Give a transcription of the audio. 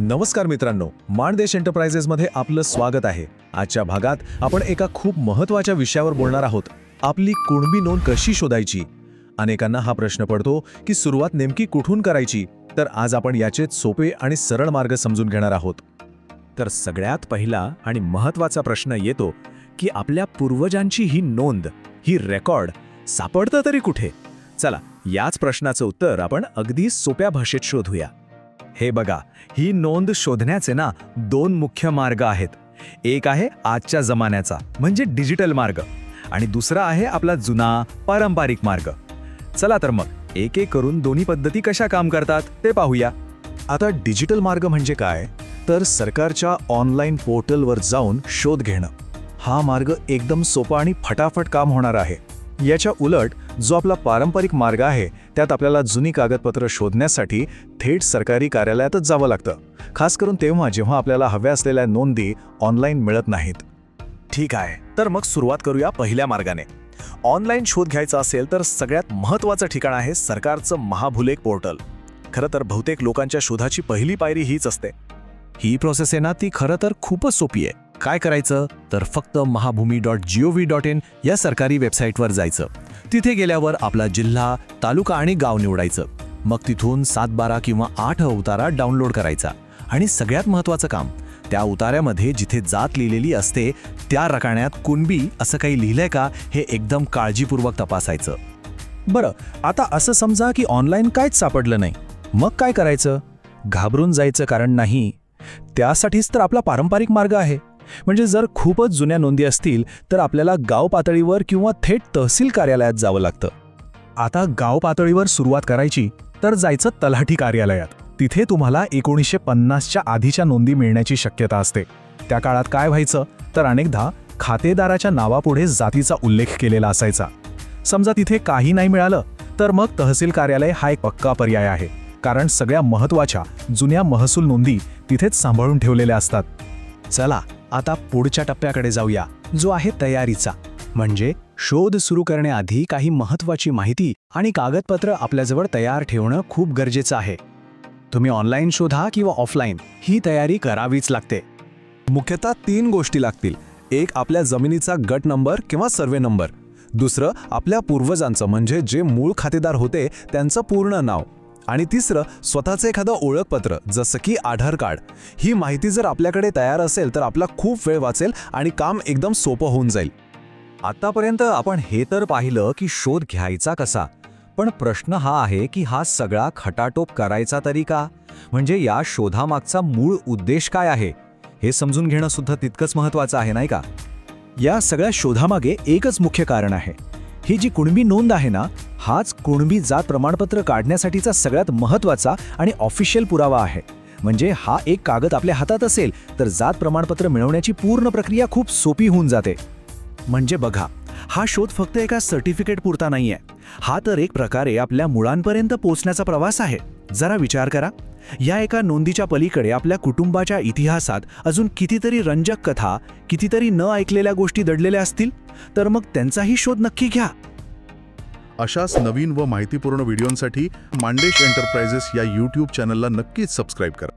नमस्कार मित्रांनो माणदेश एंटरप्राइजेसमध्ये आपलं स्वागत आहे. आजच्या भागात आपण एका खूप महत्त्वाच्या विषयावर बोलणार आहोत. आपली कुणबी नोंद कशी शोधायची? अनेकांना हा प्रश्न पडतो की सुरुवात नेमकी कुठून करायची? तर आज आपण याचेच सोपे आणि सरळ मार्ग समजून घेणार आहोत. तर सगळ्यात पहिला आणि महत्त्वाचा प्रश्न येतो की आपल्या पूर्वजांची ही नोंद ही रेकॉर्ड सापडतं तरी कुठे? चला याच प्रश्नाचं उत्तर आपण अगदी सोप्या भाषेत शोधूया. हे बघा ही नोंद शोधण्याचे ना दोन मुख्य मार्ग आहेत. एक आहे आजच्या जमान्याचा म्हणजे डिजिटल मार्ग. आणि दुसरा आहे आपला जुना पारंपरिक मार्ग. चला तर मग एक एक करून दोन्ही पद्धती कशा काम करतात ते पाहूया. आता डिजिटल मार्ग म्हणजे काय? तर सरकारच्या ऑनलाईन पोर्टलवर जाऊन शोध घेणं. हा मार्ग एकदम सोपा आणि फटाफट काम होणार आहे. याच्या उलट जो आपला पारंपरिक मार्ग आहे त्यात आपल्याला जुनी कागदपत्र शोधण्यासाठी थेट सरकारी कार्यालयातच जावं लागतं. खास करून तेव्हा जेव्हा आपल्याला हव्या असलेल्या नोंदी ऑनलाईन मिळत नाहीत. ठीक आहे तर मग सुरुवात करूया पहिल्या मार्गाने. ऑनलाईन शोध घ्यायचा असेल तर सगळ्यात महत्त्वाचं ठिकाण आहे सरकारचं महाभुलेख पोर्टल. खरं तर बहुतेक लोकांच्या शोधाची पहिली पायरी हीच असते. ही प्रोसेस आहे ना ती खरं तर खूपच सोपी आहे. काय करायचं? तर फक्त Mahabhumi dot G O V dot in या सरकारी वेबसाईटवर जायचं. तिथे गेल्यावर आपला जिल्हा तालुका आणि गाव निवडायचं. मग तिथून सात बारा किंवा आठ उतारा डाउनलोड करायचा. आणि सगळ्यात महत्त्वाचं काम त्या उतार्यामध्ये जिथे जात लिहिलेली असते त्या रकाण्यात कुणबी असं काही लिहिलंय का हे एकदम काळजीपूर्वक तपासायचं. बरं आता असं समजा की ऑनलाईन काहीच सापडलं नाही. मग काय करायचं? घाबरून जायचं कारण नाही. त्यासाठीच तर आपला पारंपरिक मार्ग आहे. म्हणजे जर खूपच जुन्या नोंदी असतील तर आपल्याला गाव पातळीवर किंवा थेट तहसील कार्यालयात जावं लागतं. आता गाव पातळीवर सुरुवात करायची तर जायचं तलाठी कार्यालयात. तिथे तुम्हाला एकोणीसशे पन्नासच्या आधीच्या नोंदी मिळण्याची शक्यता असते. त्या काळात काय व्हायचं तर अनेकदा खातेदाराच्या नावापुढे जातीचा उल्लेख केलेला असायचा. समजा तिथे काही नाही मिळालं तर मग तहसील कार्यालय हा एक पक्का पर्याय आहे. कारण सगळ्या महत्त्वाच्या जुन्या महसूल नोंदी तिथेच सांभाळून ठेवलेल्या असतात. चला आता पुढच्या टप्प्याकडे जाऊया जो आहे तयारीचा. म्हणजे शोध सुरू करण्याआधी काही महत्त्वाची माहिती आणि कागदपत्र आपल्याजवळ तयार ठेवणं खूप गरजेचं आहे. तुम्ही ऑनलाईन शोधा किंवा ऑफलाईन ही तयारी करावीच लागते. मुख्यतः तीन गोष्टी लागतील. एक आपल्या जमिनीचा गट नंबर किंवा सर्वे नंबर. दुसरं आपल्या पूर्वजांचं म्हणजे जे मूळ खातेदार होते त्यांचं पूर्ण नाव. आणि तिसरं स्वतःचं एखादं ओळखपत्र जसं की आधार कार्ड. ही माहिती जर आपल्याकडे तयार असेल तर आपला खूप वेळ वाचेल आणि काम एकदम सोपं होऊन जाईल. आत्तापर्यंत आपण हे तर पाहिलं की शोध घ्यायचा कसा. पण प्रश्न हा आहे की हा सगळा खटाटोप करायचा तरी का? म्हणजे या शोधामागचा मूळ उद्देश काय आहे? हे समजून घेणं सुद्धा तितकंच महत्वाचं आहे नाही का? या सगळ्या शोधामागे एकच मुख्य कारण आहे. ही जी कुणबी नोंद आहे ना हाच कुणबी जात प्रमाणपत्र काढण्यासाठीचा सगळ्यात महत्त्वाचा आणि ऑफिशियल पुरावा आहे. म्हणजे हा एक कागद आपल्या हातात असेल तर जात प्रमाणपत्र मिळवण्याची पूर्ण प्रक्रिया खूप सोपी होऊन जाते. म्हणजे बघा हा शोध फक्त एका सर्टिफिकेट पुरता नाहीये. हा तर एक प्रकारे आपल्या मुळांपर्यंत पोचण्याचा प्रवास आहे. जरा विचार करा. या एका नोंदीच्या पलीकडे आपल्या कुटुंबाच्या इतिहासात अजून कितीतरी रंजक कथा कितीतरी न ऐकलेल्या गोष्टी दडलेल्या असतील? तर मग त्यांचाही शोध नक्की घ्या. अशाच नवीन व माहितीपूर्ण व्हिडिओंसाठी मांडेश एंटरप्राइजेस या यूट्यूब चॅनलला नक्कीच सबस्क्राईब करा.